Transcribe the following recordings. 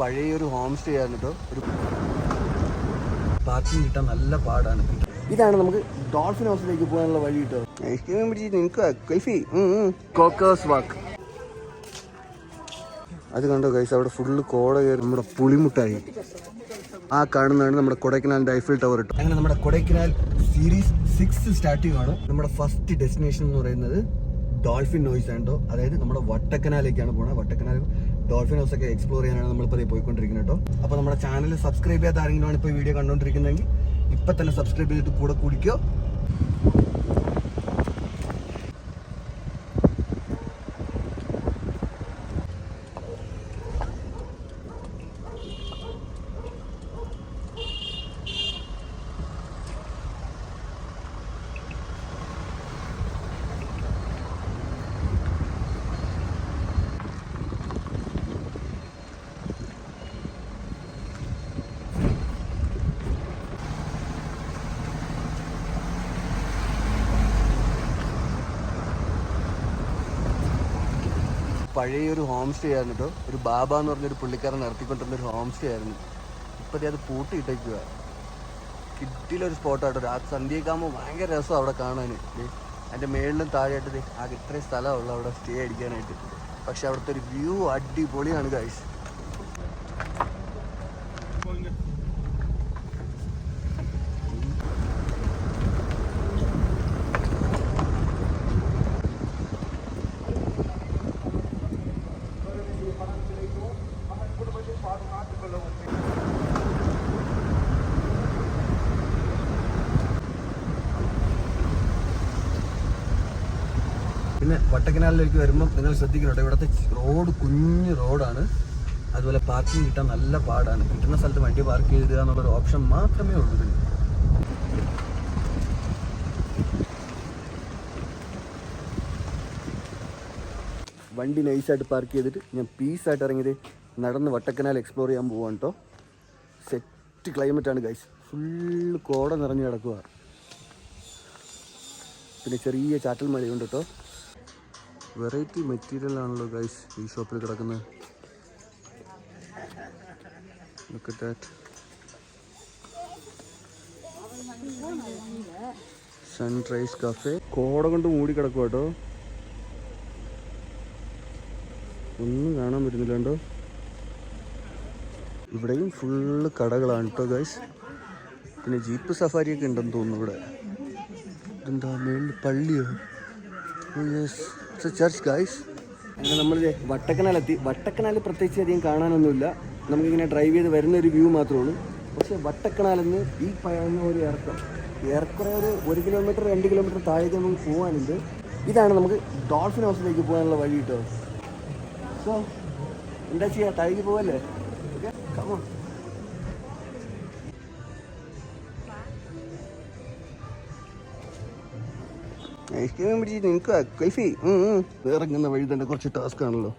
പഴയ ഒരു home stay ആയിരുന്നു കേട്ടോ ഒരു പാർക്കിംഗ് കിട്ടാൻ നല്ല പാടാണ്. ഇതാണ് നമുക്ക് ഡോൾഫിൻ ഹൗസിലേക്ക് പോകാനുള്ള വഴി കേട്ടോ ഐസ്ക്രീം പിടിച്ചിട്ട് നിനക്ക് കൈഫി. കോക്കേഴ്സ് വാക്ക് അത് കണ്ടോ കൈസ് അവിടെ ഫുള്ള് കോട കയറി നമ്മുടെ പുളിമുട്ടായി. ആ കാണുന്നതാണ് നമ്മുടെ കൊടൈക്കനാലിന്റെ ഐഫിൽ ടവർ കേട്ടോ അങ്ങനെ നമ്മുടെ കൊടൈക്കനാൽ സീരീസ് സിക്സ് സ്റ്റാർട്ട് ചെയ്യുവാണ് നമ്മുടെ ഫസ്റ്റ് ഡെസ്റ്റിനേഷൻ എന്ന് പറയുന്നത് ഡോൾഫിൻ നോയ്സ് ആണ് കേട്ടോ അതായത് നമ്മുടെ വട്ടക്കനാലേക്കാണ് പോണത് വട്ടക്കനാൽ ഡോൾഫിൻ ഹൗസ് ഒക്കെ എക്സ്പ്ലോർ ചെയ്യാനാണ് നമ്മളിപ്പോൾ പോയിക്കൊണ്ടിരിക്കുന്നത് കേട്ടോ. അപ്പോൾ നമ്മുടെ ചാനൽ സബ്സ്ക്രൈബ് ചെയ്യാത്ത ആരെങ്കിലും ആണ് ഇപ്പോൾ വീഡിയോ കണ്ടുകൊണ്ടിരിക്കുന്നതെങ്കിൽ ഇപ്പം തന്നെ സബ്സ്ക്രൈബ് ചെയ്തിട്ട് കൂടെ കുടിക്കോ. പഴയ ഒരു ഹോം സ്റ്റേ ആയിരുന്നു കേട്ടോ ഒരു ബാബ എന്ന് പറഞ്ഞൊരു പുള്ളിക്കാരൻ നടത്തിക്കൊണ്ടിരുന്ന ഒരു ഹോം സ്റ്റേ ആയിരുന്നു ഇപ്പത്തേ അത് പൂട്ടിയിട്ടേക്കുക കിട്ടിയിലൊരു സ്പോട്ടാട്ടോ ആ സന്ധ്യക്കാകുമ്പോൾ ഭയങ്കര രസം അവിടെ കാണാൻ അതിന്റെ മേളിലും താഴെയായിട്ട് ആകെ ഇത്രയും സ്ഥലമുള്ളൂ അവിടെ സ്റ്റേ അടിക്കാനായിട്ട്. പക്ഷെ അവിടുത്തെ ഒരു വ്യൂ അടിപൊളിയാണ് ഗൈസ് പിന്നെ വട്ടക്കനാലിലേക്ക് വരുമ്പോൾ നിങ്ങൾ ശ്രദ്ധിക്കണം ഇവിടുത്തെ റോഡ് കുഞ്ഞ് റോഡാണ്. അതുപോലെ പാർക്കിംഗ് കിട്ടാൻ നല്ല പാടാണ്. കിട്ടുന്ന സ്ഥലത്ത് വണ്ടി പാർക്ക് ചെയ്തിടുക എന്നുള്ളൊരു ഓപ്ഷൻ മാത്രമേ ഉള്ളൂ ഇതിന്. വണ്ടി നൈസായിട്ട് പാർക്ക് ചെയ്തിട്ട് ഞാൻ പീസായിട്ട് ഇറങ്ങിയത് നടന്ന് വട്ടക്കനാൽ എക്സ്പ്ലോർ ചെയ്യാൻ പോവാണ് കേട്ടോ സെറ്റ് ക്ലൈമറ്റാണ് ഗൈസ് ഫുള്ള് കോട നിറഞ്ഞു കിടക്കുക പിന്നെ ചെറിയ ചാറ്റൽ മഴയുണ്ട് കേട്ടോ വെറൈറ്റി മെറ്റീരിയൽ ആണല്ലോ ഗൈസ് ഈ ഷോപ്പിൽ കിടക്കുന്നത്. സൺറൈസ് കഫേ കോട കൊണ്ട് മൂടി കിടക്കുക കേട്ടോ ഒന്നും കാണാൻ പറ്റുന്നില്ല കേട്ടോ ഇവിടെയും ഫുള്ള് കടകളാണ് കേട്ടോ ഗൈസ് പിന്നെ ജീപ്പ് സഫാരിയൊക്കെ ഉണ്ടെന്ന് തോന്നുന്നു ഇവിടെ. ഇതെന്താ മേളിൽ പള്ളിയോ? യെസ് ചർച്ച് ഗൈസ് അങ്ങനെ നമ്മൾ വട്ടക്കനാലെത്തി. വട്ടക്കനാൽ പ്രത്യേകിച്ച് അധികം കാണാനൊന്നുമില്ല. നമുക്കിങ്ങനെ ഡ്രൈവ് ചെയ്ത് വരുന്ന ഒരു വ്യൂ മാത്രമേ ഉള്ളൂ പക്ഷേ വട്ടക്കനാലെന്ന് ഈ പറയുന്ന ഒരു ഇറക്കം ഏറെക്കുറെ ഒരു ഒരു കിലോമീറ്റർ രണ്ട് കിലോമീറ്റർ താഴേക്ക് നമുക്ക് പോകാനുണ്ട് ഇതാണ് നമുക്ക് ഡോൾഫിൻ ഹൗസിലേക്ക് പോകാനുള്ള വഴി കിട്ടുക സോ എന്താ ചെയ്യുക താഴേക്ക് പോവല്ലേ? കമോ ഐസ്ക്രീം പിടിച്ചിട്ട് നിൽക്കുക കൈഫി ഇറങ്ങുന്ന വഴി തന്നെ കുറച്ച് ടാസ്ക് ആണല്ലോ.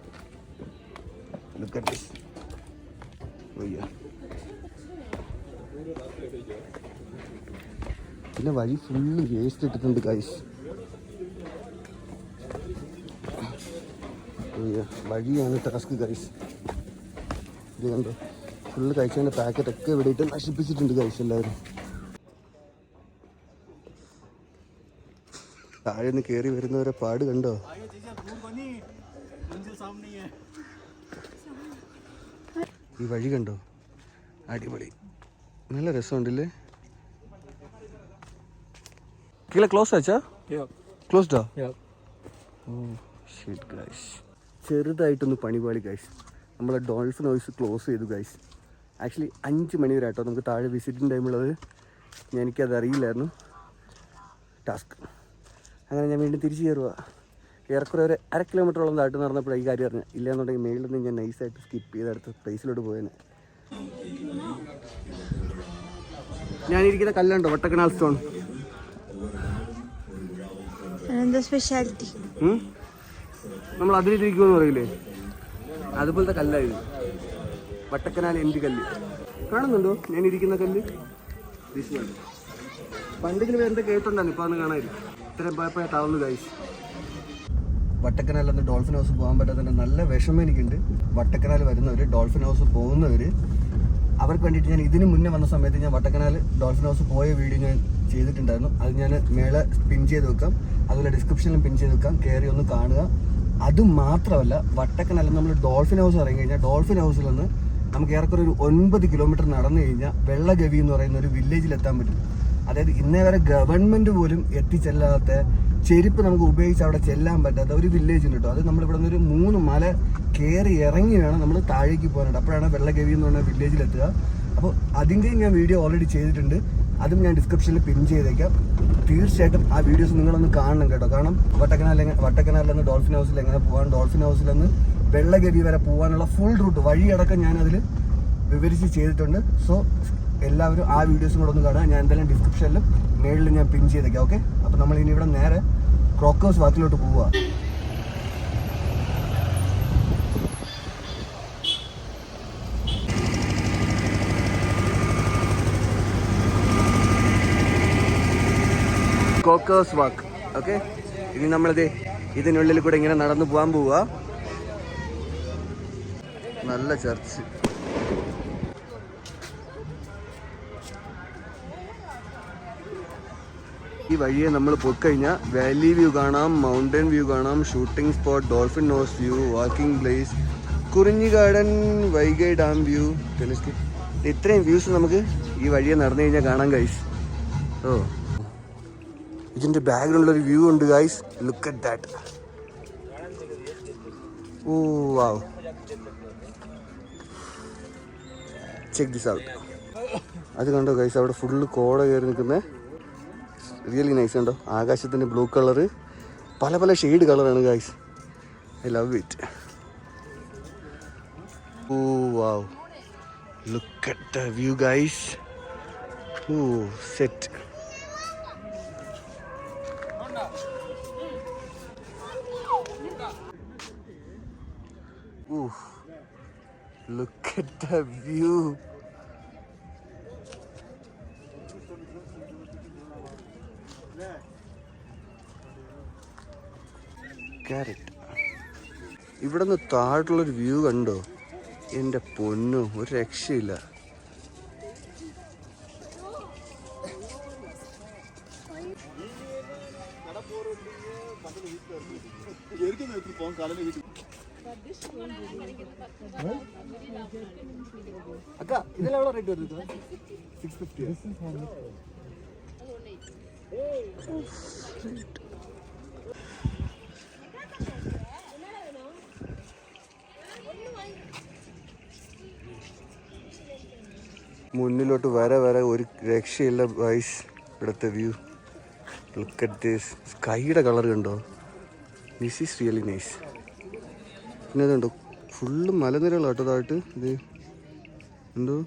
Oh. പിന്നെ വഴി ഫുള്ള് വേസ്റ്റ് ഇട്ടിട്ടുണ്ട് കൈസ് വഴിയാണ് ടാസ്ക് കൈസ് ഇത് കണ്ടോ? ഫുള്ള് കഴിച്ചതിന്റെ പാക്കറ്റ് ഒക്കെ ഇവിടെ ഇട്ട് നശിപ്പിച്ചിട്ടുണ്ട് കൈസ് എല്ലാവരും. താഴെ നിന്ന് കയറി വരുന്നവരെ പാട് കണ്ടോ? ഈ വഴി കണ്ടോ? അടിപൊളി. നല്ല രസമുണ്ടല്ലേ? കീഴെ ക്ലോസ് ആച്ചാ? ക്ലോസ്ഡോ? ഓ ഷിറ്റ് ഗൈസ് ചെറുതായിട്ടൊന്ന് പണിപാളി ഗൈസ് നമ്മളെ ഡോൾഫിൻ ഹൗസ് ക്ലോസ് ചെയ്തു ഗൈസ് ആക്ച്വലി അഞ്ച് മണി വരെ ആട്ടോ നമുക്ക് താഴെ വിസിറ്റിംഗ് ടൈമുള്ളത് എനിക്കത് അറിയില്ലായിരുന്നു ടാസ്ക് അങ്ങനെ ഞാൻ വീണ്ടും തിരിച്ചു കയറുക ഏറെക്കുറെ ഒരു അര കിലോമീറ്ററോളം താഴ്ത്ത് നടന്നപ്പോഴാണ് ഈ കാര്യം അറിഞ്ഞു ഇല്ലയെന്നുണ്ടെങ്കിൽ മേളിൽ നിന്ന് ഞാൻ നൈസായിട്ട് സ്കിപ്പ് ചെയ്ത് അടുത്ത പ്ലേസിലോട്ട് പോയേനെ. ഞാനിരിക്കുന്ന കല്ലുണ്ടോ? Vattakanal stone speciality? നമ്മൾ അതിലിരിക്കുമെന്ന് പറയില്ലേ? അതുപോലത്തെ കല്ലായിരുന്നു. വട്ടക്കനാൽ എന്റെ കല്ല്. കാണുന്നുണ്ടോ? ഞാൻ ഇരിക്കുന്ന കല്ല്. പണ്ടെങ്കിലും എന്താ കേട്ടുണ്ടായിരുന്നു ഇപ്പൊ അന്ന് കാണാനില്ല ഇത്രയും പോയപ്പോ താവുന്നു ഗൈസ് വട്ടക്കനാലിൽ ഡോൾഫിൻ ഹൗസ് പോകാൻ പറ്റാത്തതിന്റെ നല്ല വിഷമം എനിക്കുണ്ട്. വട്ടക്കനാൽ വരുന്നവർ ഡോൾഫിൻ ഹൗസ് പോകുന്നവർ അവർക്ക് വേണ്ടിയിട്ട് ഞാൻ ഇതിന് മുന്നേ വന്ന സമയത്ത് ഞാൻ വട്ടക്കനാൽ ഡോൾഫിൻ ഹൗസ് പോയ വീഡിയോ ഞാൻ ചെയ്തിട്ടുണ്ടായിരുന്നു. അത് ഞാൻ മേളെ പിൻ ചെയ്ത് വെക്കാം. അതുപോലെ ഡിസ്ക്രിപ്ഷനിലും പിൻ ചെയ്ത് വെക്കാം. കയറി ഒന്ന് കാണുക. അത് മാത്രമല്ല വട്ടക്കനാൽ നമ്മൾ ഡോൾഫിൻ ഹൗസ് ഇറങ്ങി കഴിഞ്ഞാൽ ഡോൾഫിൻ ഹൗസിൽ നിന്ന് നമുക്ക് ഏറെക്കുറെ ഒരു ഒൻപത് കിലോമീറ്റർ നടന്നു കഴിഞ്ഞാൽ വെള്ളഗവി എന്ന് പറയുന്ന ഒരു വില്ലേജിൽ എത്താൻ പറ്റും. അതായത് ഇന്നേ വരെ ഗവൺമെന്റ് പോലും എത്തിച്ചെല്ലാത്ത ചെരുപ്പ് നമുക്ക് ഉപയോഗിച്ച് അവിടെ ചെല്ലാൻ പറ്റാത്ത ഒരു വില്ലേജ് ഉണ്ട് കേട്ടോ അത് നമ്മളിവിടെ നിന്ന് ഒരു മൂന്ന് മല കയറി ഇറങ്ങി വേണം നമ്മൾ താഴേക്ക് പോകാനായിട്ട്. അപ്പോഴാണ് വെള്ളഗവി എന്ന് പറഞ്ഞ വില്ലേജിൽ എത്തുക. അപ്പോൾ അതിന്റെയും ഞാൻ വീഡിയോ ഓൾറെഡി ചെയ്തിട്ടുണ്ട്. അതും ഞാൻ ഡിസ്ക്രിപ്ഷനിൽ പിൻ ചെയ്തേക്കാം. തീർച്ചയായിട്ടും ആ വീഡിയോസ് നിങ്ങളൊന്ന് കാണണം കേട്ടോ. കാരണം വട്ടക്കനാൽ വട്ടക്കനാലിൽ നിന്ന് ഡോൾഫിൻ ഹൗസിൽ എങ്ങനെ പോകാൻ ഡോൾഫിൻ ഹൗസിൽ നിന്ന് വെള്ളഗവി വരെ പോകാനുള്ള ഫുൾ റൂട്ട് വഴിയടക്കം ഞാനതിൽ വിവരിച്ച് ചെയ്തിട്ടുണ്ട്. സോ എല്ലാവരും ആ വീഡിയോസും കൂടെ ഒന്ന് കാണുക. ഞാൻ എന്തായാലും ഡിസ്ക്രിപ്ഷനിലും മേളിൽ ഞാൻ പിൻ ചെയ്തേക്കാം ഓക്കെ അപ്പോൾ നമ്മൾ ഇനി ഇവിടെ നേരെ ക്രോക്കേഴ്സ് വാക്കിലോട്ട് പോവുക. കോക്കേഴ്സ് വാക്ക് ഓക്കെ ഇനി നമ്മളിത് ഇതിനുള്ളിൽ കൂടെ ഇങ്ങനെ നടന്നു പോകാൻ പോവുക. നല്ല ചർച്ച്. ഈ വഴിയെ നമ്മൾ പോയിക്കഴിഞ്ഞാൽ വാലി വ്യൂ കാണാം മൗണ്ടൻ വ്യൂ കാണാം shooting spot dolphin nose view walking place Kurinji garden Vaigai dam view telescope ഇത്രയും വ്യൂസ് നമുക്ക് ഈ വഴിയെ നടന്നു കഴിഞ്ഞാൽ കാണാം ഗൈസ് ഓ. ഇതിന്റെ ബാക്ക്ഗ്രൗണ്ടിലൊരു വ്യൂ ഉണ്ട് guys look at that oh wow check this out അത് കണ്ടോ ഗൈസ് അവിടെ ഫുള്ള് കോട കയറി നിൽക്കുന്നത് റിയലി നൈസ് ഉണ്ടോ? ആകാശത്തിന്റെ ബ്ലൂ കളറ് പല പല ഷെയ്ഡ് കളറാണ് guys I love it oh wow look at the view guys oh set Ooh, look at the view. ക്യാരറ്റ് ഇവിടെ നിന്ന് താഴോട്ടുള്ളൊരു വ്യൂ കണ്ടോ? എന്റെ പൊന്നു ഒരു രക്ഷയില്ല. അക്ക ഇതിലെവിടെ റേറ്റ് വരുന്നത്? സിക്സ് ഫിഫ്റ്റി മുന്നിലോട്ട് വരെ വരെ ഒരു രക്ഷയില്ല വൈസ് ഇവിടുത്തെ വ്യൂ ലുക്ക് ദിസ് സ്കൈയുടെ കളർ കണ്ടോ? ദിസ് ഈസ് റിയലി നൈസ് പിന്നെ അതുണ്ടോ ഫുള്ള് മലനിരകളാട്ടോ താഴത്ത് ഇത്. എന്തോ?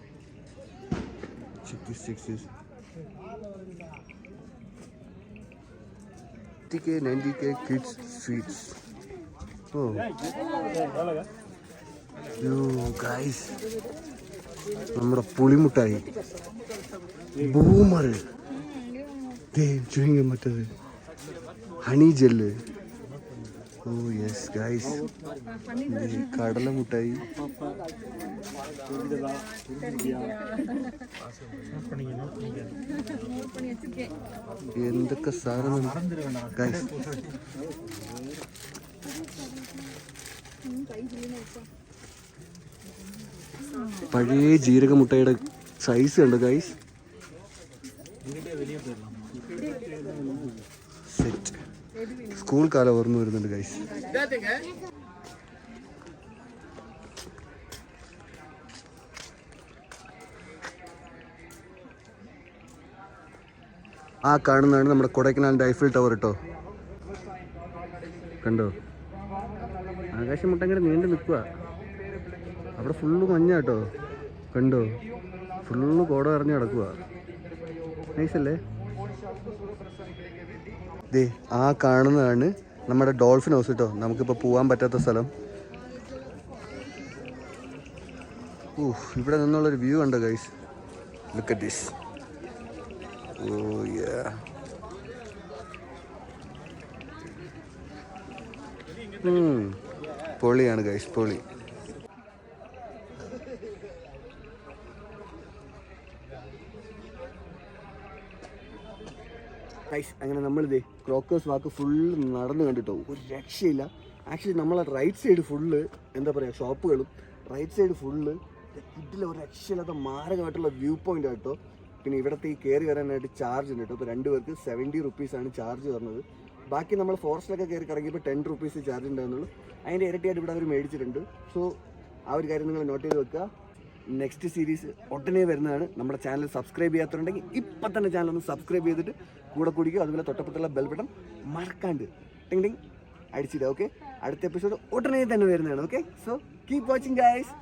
Ninety K kids sweets oh guys നമ്മുടെ പുളിമുട്ടായി. ബൂമർ ചുരുങ്ങി മറ്റത്. Honey jelly. ഓ യെസ് ഗൈസ് കടല മുട്ടായി എന്തൊക്കെ സാധനം. ഗൈസ് പഴയ ജീരക മുട്ടയുടെ സൈസ് ഉണ്ട് ഗൈസ് സെറ്റ് സ്കൂൾ കാലം ഓർമ്മ വരുന്നുണ്ട് ഗൈസ് ആ കാണുന്നതാണ് നമ്മുടെ കൊടൈക്കനാൽ ഐഫിൽ ടവർ കേട്ടോ കണ്ടോ? ആകാശം മുട്ടങ്ങനെ നീണ്ടു നിൽക്കുക അവിടെ ഫുള്ള് മഞ്ഞ കേട്ടോ. കണ്ടോ? ഫുള്ള് കോട അറിഞ്ഞ് കിടക്കുക നൈസല്ലേ ദേ ആ കാണുന്നതാണ് നമ്മുടെ ഡോൾഫിൻ ഹൗസ് കേട്ടോ. നമുക്കിപ്പോൾ പോകാൻ പറ്റാത്ത സ്ഥലം. ഓ ഇവിടെ നിന്നുള്ളൊരു വ്യൂ കണ്ടോ guys look at this oh yeah പൊളിയാണ് ഗൈസ് പൊളി. ഗൈസ് അങ്ങനെ നമ്മളിത് ക്രോക്കേഴ്സ് വാക്ക് ഫുള്ള് നടന്നു കണ്ടിട്ടോ. ഒരു രക്ഷയില്ല. ആക്ച്വലി നമ്മളെ റൈറ്റ് സൈഡ് ഫുള്ള് എന്താ പറയുക ഷോപ്പുകളും റൈറ്റ് സൈഡ് ഫുള്ള് ഇതിലെ ഒരു രക്ഷയില്ലാത്ത മാരകമായിട്ടുള്ള വ്യൂ പോയിന്റ് ആട്ടോ പിന്നെ ഇവിടത്തെ ഈ കയറി വരാനായിട്ട് ചാർജ് ഉണ്ട് കേട്ടോ ഇപ്പോൾ രണ്ട് പേർക്ക് സെവന്റി റുപ്പീസാണ് ചാർജ് വരുന്നത് ബാക്കി നമ്മൾ ഫോറസ്റ്റിലൊക്കെ കയറി കറങ്ങിയപ്പോൾ ടെൻ റുപ്പീസ് ചാർജ് ഉണ്ടായിരുന്നുള്ളൂ. അതിന്റെ ഇരട്ടിയായിട്ട് ഇവിടെ അവർ മേടിച്ചിട്ടുണ്ട്. സോ ആ ഒരു കാര്യം നിങ്ങൾ നോട്ട് ചെയ്ത് വെക്കുക. നെക്സ്റ്റ് സീരീസ് ഒട്ടനെ വരുന്നതാണ്. നമ്മുടെ ചാനൽ സബ്സ്ക്രൈബ് ചെയ്യാത്തതുണ്ടെങ്കിൽ ഇപ്പം തന്നെ ചാനൽ ഒന്ന് സബ്സ്ക്രൈബ് ചെയ്തിട്ട് കൂടെ കുടിക്കുക അതുപോലെ തൊട്ടപ്പുറത്തുള്ള ബെൽ ബട്ടൺ മറക്കാണ്ട്. ടിങ് ടിങ് അടിച്ചിടുക ഓക്കെ അടുത്ത എപ്പിസോഡ് ഉടനെ തന്നെ വരുന്നതാണ് okay so keep watching guys